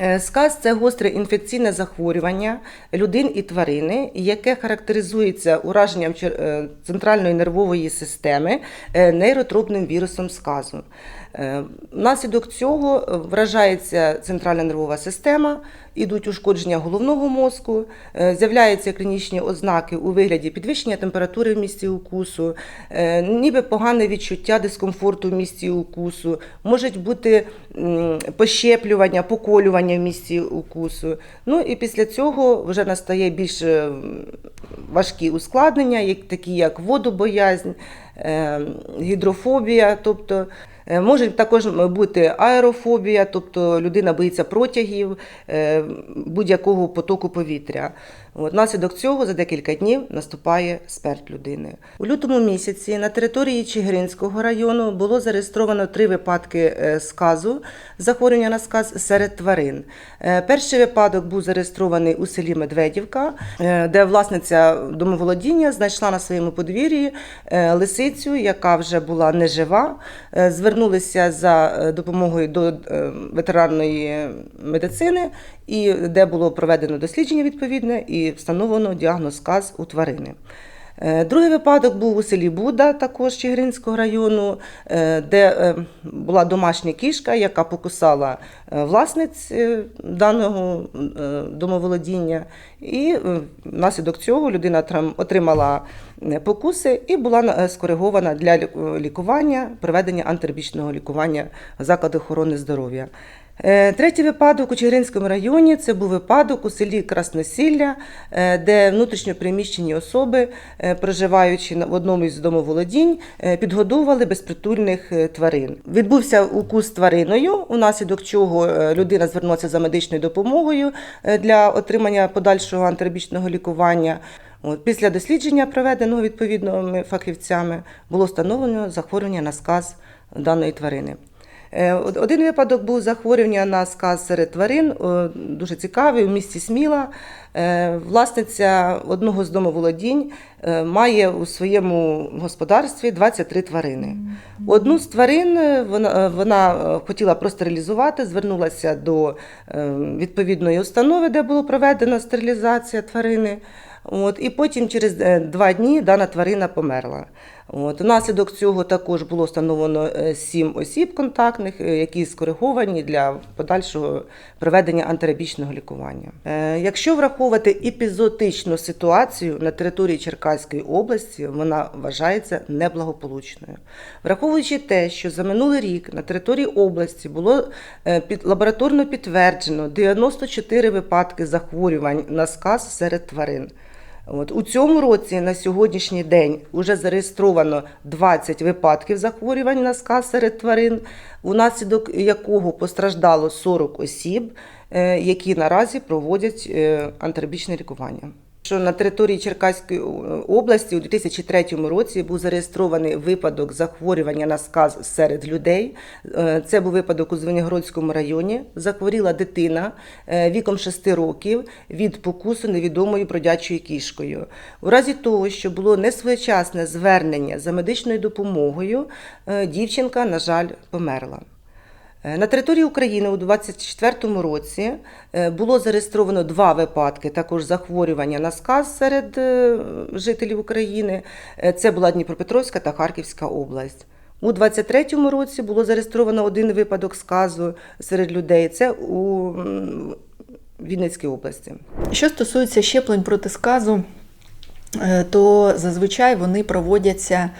Е, Сказ це гостре інфекційне захворювання людин і тварини, яке характеризується ураженням е, центральної нервової системи е, нейротропним вірусом сказу. Внаслідок цього вражається центральна нервова система, ідуть ушкодження головного мозку, е, з'являються клінічні ознаки у вигляді підвищення температури в місці укусу, е, ніби погане відчуття дискомфорту в місці укусу, можуть бути пощеплювання, поколювання в місці укусу. Ну і після цього вже настає більш е, важкі ускладнення, такі як водобоязнь, гідрофобія, тобто Може також бути аерофобія, тобто людина боїться протягів е, будь-якого потоку повітря. Внаслідок цього за декілька днів наступає смерть людини. У лютому місяці на території Чигиринського району було зареєстровано три випадки е, сказу, захворювання на сказ серед тварин. Е, Перший випадок був зареєстрований у селі Медведівка, е, де власниця домоволодіння знайшла на своєму подвір'ї е, лисицю, яка вже була нежива. Е, Звернулися за е, допомогою до ветеранної медицини, і де було проведено дослідження відповідне і встановлено діагноз сказ у тварини. Е, Другий випадок був у селі Буда, також Чигиринського району, е, де е, була домашня кішка, яка покусала власниць даного домоволодіння. І внаслідок цього людина отримала покуси і була скоригована для лікування, проведення антирабічного лікування в закладах охорони здоров'я. Е, Третій випадок у Чигиринському районі це був випадок у селі Красносілля, е, де внутрішньопереміщені особи, е, проживаючи в одному із домоволодінь, підгодовували безпритульних тварин. Відбувся укус твариною, унаслідок чого людина звернулася за медичною допомогою для отримання подальшого антирабічного лікування. От, після дослідження, проведеного відповідними фахівцями, було встановлено захворювання на сказ даної тварини. Е, од- Один випадок був захворювання на сказ серед тварин, дуже цікавий, у місті Сміла. Е, Власниця одного з домоволодінь е, має у своєму господарстві 23 тварини. Одну з тварин е, вона, е, вона е, хотіла простерилізувати, звернулася до е, відповідної установи, де було проведено стерилізація тварини. От, і потім через е, два дні дана тварина померла. От, внаслідок цього також було встановлено е, сім осіб контактних, е, які скориговані для подальшого проведення антирабічного лікування. Якщо враховувати епізотичну ситуацію на території Черкаської області, вона вважається неблагополучною. Враховуючи те, що за минулий рік на території області було лабораторно підтверджено 94 випадки захворювань на сказ серед тварин. От у цьому році на сьогоднішній день вже зареєстровано 20 випадків захворювань на ска серед тварин, внаслідок якого постраждало 40 осіб, е, які наразі проводять е, антирабічне лікування. Що на території Черкаської області у 2003 році був зареєстрований випадок захворювання на сказ серед людей. Е, Це був випадок у Звенигородському районі. Захворіла дитина е, віком 6 років від покусу невідомою бродячою кішкою. У разі того, що було несвоєчасне звернення за медичною допомогою, е, дівчинка, на жаль, померла. Е, На території України у 2024 році е, було зареєстровано два випадки також захворювання на сказ серед е, жителів України. Це була Дніпропетровська та Харківська область. У 2023 році було зареєстровано один випадок сказу серед людей. Це у Вінницькій області. Що стосується щеплень проти сказу, то зазвичай вони проводяться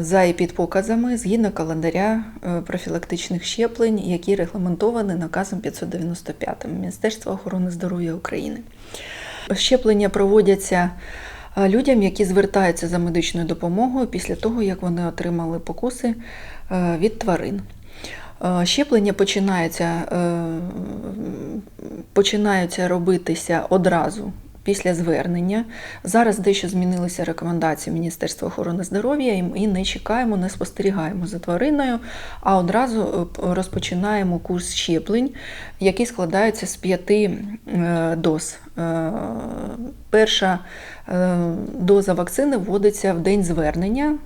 за і під показами згідно календаря е, профілактичних щеплень, які регламентовані наказом 595 Міністерства охорони здоров'я України. Щеплення проводяться людям, які звертаються за медичною допомогою після того, як вони отримали покуси е, від тварин. Е, Щеплення починаються, починаються робитися одразу після звернення. Зараз дещо змінилися рекомендації Міністерства охорони здоров'я, і не чекаємо, не спостерігаємо за твариною, а одразу е, розпочинаємо курс щеплень, який складається з п'яти е, доз. Е, Перша доза вакцини вводиться в день звернення.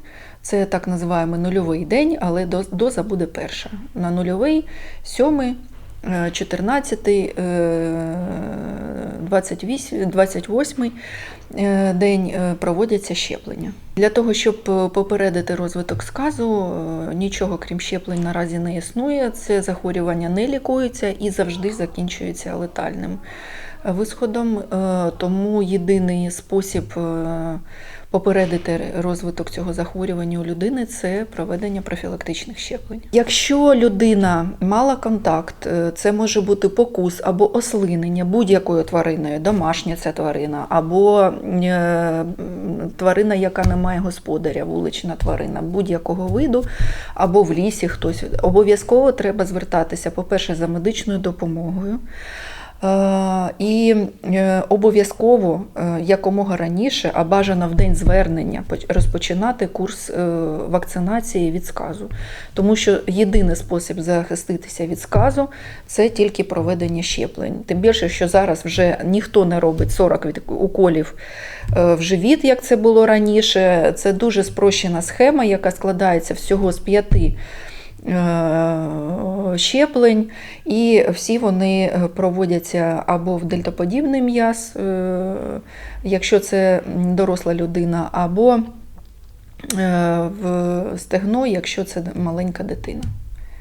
Це так називаємо нульовий день, але доза буде перша. На нульовий, сьомий, е, 14, е, 28, 28 е, день е, проводяться щеплення. Для того, щоб е, попередити розвиток сказу, нічого крім щеплень наразі не існує. Це захворювання не лікується і завжди закінчується летальним висходом. Тому єдиний спосіб попередити розвиток цього захворювання у людини це проведення профілактичних щеплень. Якщо людина мала контакт, е, це може бути покус або ослинення будь-якою твариною, домашня ця тварина, або е, тварина, яка не має господаря, вулична тварина, будь-якого виду, або в лісі хтось. Обов'язково треба звертатися, по-перше, за медичною допомогою. Е, І е, обов'язково е, якомога раніше, а бажано в день звернення, поч- розпочинати курс вакцинації від сказу. Тому що єдиний спосіб захиститися від сказу це тільки проведення щеплень. Тим більше, що зараз вже ніхто не робить 40 від- уколів в живіт, як це було раніше. Це дуже спрощена схема, яка складається всього з п'яти щеплень, і всі вони е, проводяться або в дельтоподібний м'яз, е, якщо це доросла людина, або е, в стегно, якщо це маленька дитина.